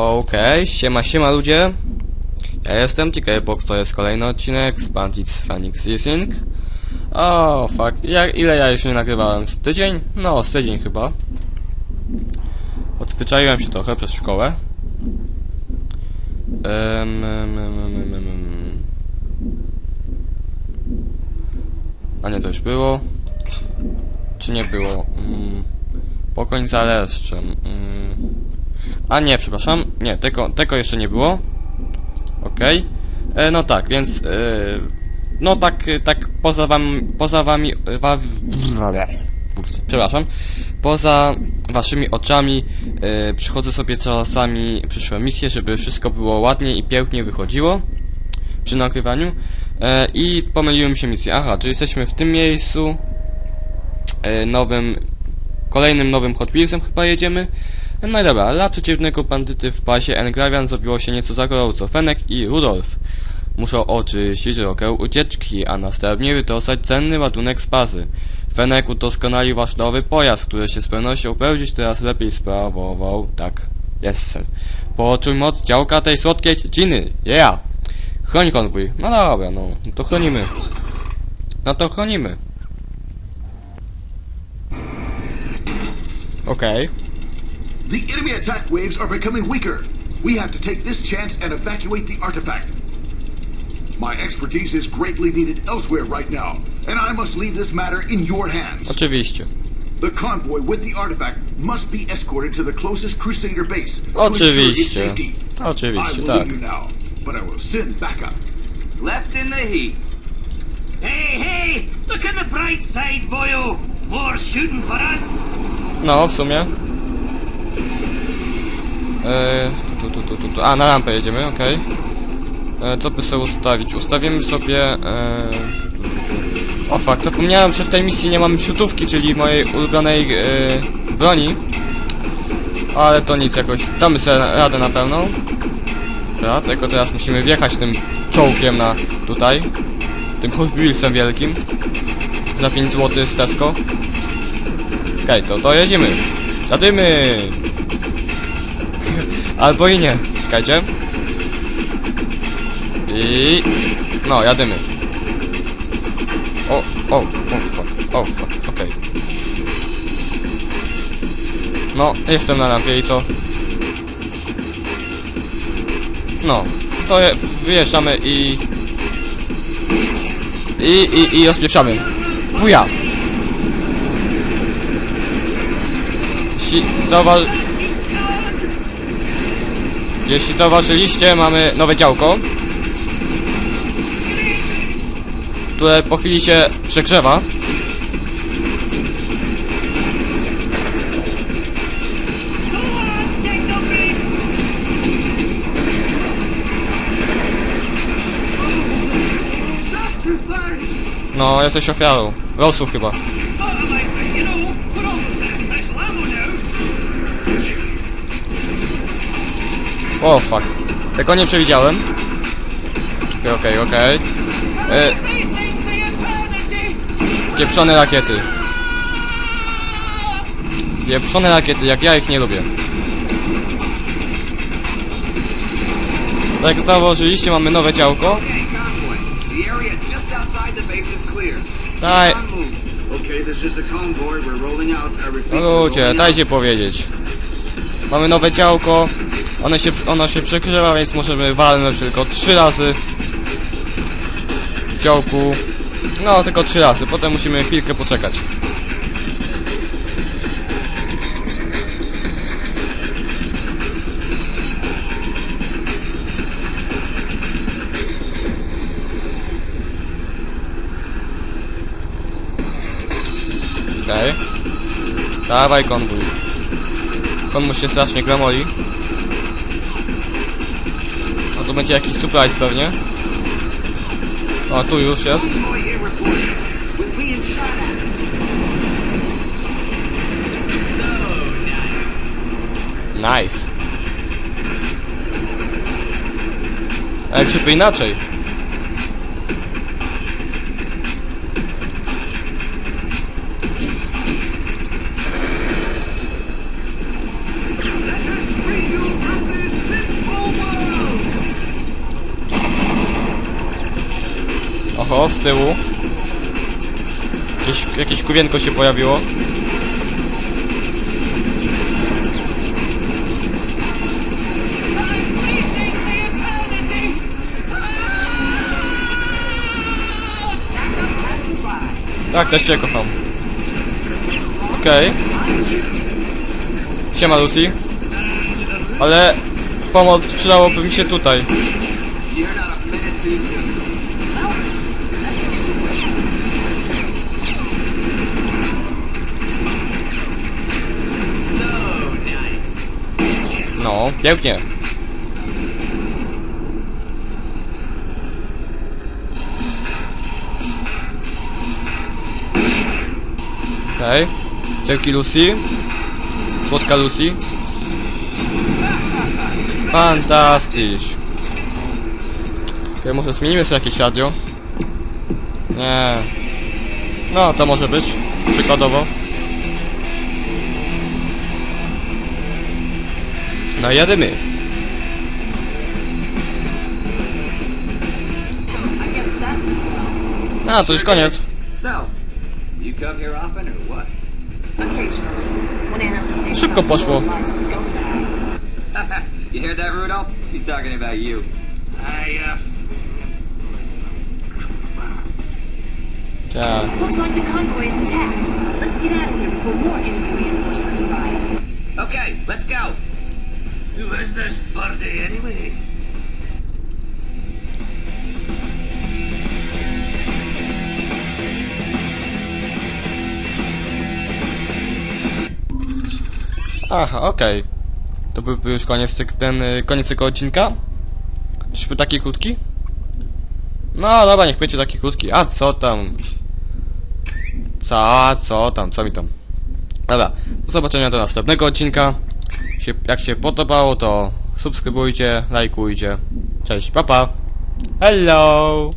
Okej, siema, siema ludzie. Ja jestem TKBox, to jest kolejny odcinek z Bandits Phoenix Racing. O, fuck, jak, ile ja jeszcze nie nagrywałem? Z tydzień? No, z tydzień chyba. Odzwyczaiłem się trochę przez szkołę. Em, em, em, em, em. A nie, to już było. Czy nie było? Mm, pokoń za. Mm. A nie, przepraszam. Nie, tego, tego jeszcze nie było. Okej. E, No tak, więc... E, no tak, e, tak poza wami... Poza wami... Wa, przepraszam. Poza waszymi oczami przychodzę sobie czasami przyszłe misje, żeby wszystko było ładnie i pięknie wychodziło przy nagrywaniu. I pomyliłem się misję. Aha, czyli jesteśmy w tym miejscu nowym, kolejnym nowym Hot Wheelsem chyba jedziemy. No i dobra, dla przeciwnego bandyty w pasie Engravian zrobiło się nieco za gorąco. Fenek i Rudolf muszą oczyścić drogę ucieczki, a następnie wytrosać cenny ładunek z bazy. Fenek udoskonalił wasz nowy pojazd, który się z pewnością będzie teraz lepiej sprawował. Tak, jest sir. Poczuj moc działka tej słodkiej dziedziny. Yeah! Chroń konwój. No dobra, no. to chronimy. No to chronimy. Okej. The enemy attack waves are becoming weaker. We have to take this chance and evacuate the artifact. My expertise is greatly needed elsewhere right now, and I must leave this matter in your hands. Oczywiście. The convoy with the artifact must be escorted to the closest Crusader base to ensure its Oczywiście. safety. I Oczywiście, will tak. leave you now, but I will send backup. Left in the heat. Hey, hey! Look on the bright side, boyo! More shooting for us! No, w sumie. Eee, tu, tu, tu, tu, tu. A, na lampę jedziemy, okej. E, Co by sobie ustawić? Ustawimy sobie... E, tu, tu, tu. O fuck, zapomniałem, że w tej misji nie mamy przutówki, czyli mojej ulubionej e, broni. Ale to nic, jakoś damy sobie radę na pewno. Dobra, tylko teraz musimy wjechać tym czołkiem na tutaj. Tym Hot Wheelsem wielkim. Za 5 zł z Tesco. Okej, to, to jedziemy. Jadymy! Albo i nie. Czekajcie. I... No, jadymy. O, o, o fuck, o fuck, okej. No, jestem na lampie i co? No, to je, wyjeżdżamy i... I, i, i rozpieprzamy. Wuja! Jeśli zauważ... Jeśli zauważyliście, mamy nowe działko. Które po chwili się przegrzewa. No, jesteś ofiarą. Losu chyba. O, fuck. Tego nie przewidziałem. Okej, okej, okej. E, Facing the eternity! Pieprzone rakiety. Pieprzone rakiety, jak ja ich nie lubię. Tak jak zauważyliście, mamy nowe działko. Okay. Daj. Okay, no ludzie, dajcie powiedzieć. Mamy nowe działko. One się, ono się przegrzewa, więc możemy walnąć tylko trzy razy. W działku. No, tylko trzy razy. Potem musimy chwilkę poczekać. Okej. Dawaj konwój. Konwój się strasznie gramoli. No to będzie jakiś surprise pewnie. O, tu już jest. Nice. A jak się inaczej? Oho, z tyłu. Jakieś, jakieś kuwienko się pojawiło. Tak, też cię kocham. Okej. Siema Lucy. Ale pomoc przydałoby mi się tutaj. No, pięknie. Okej. Dzięki Lucy. Słodka Lucy. Fantastyś. Okej, może zmienimy sobie jakieś radio? Nie. No, to może być. Przykładowo. No jadymy. A, to już koniec. Szybko poszło. you hear that, Rudolph? She's talking about you. I, uh, Tak. Looks like the convoy is intact. Let's get out of here before more enemy reinforcements arrive. Okay, let's go. Aha, okej. To byłby już koniec ten y, koniec tego odcinka. Czyżby taki krótki? No dobra, niech będzie taki krótki. A co tam? Co, co tam, co mi tam? Dobra, do zobaczenia do następnego odcinka. Się, jak się podobało, to subskrybujcie, lajkujcie. Cześć, papa. Hello!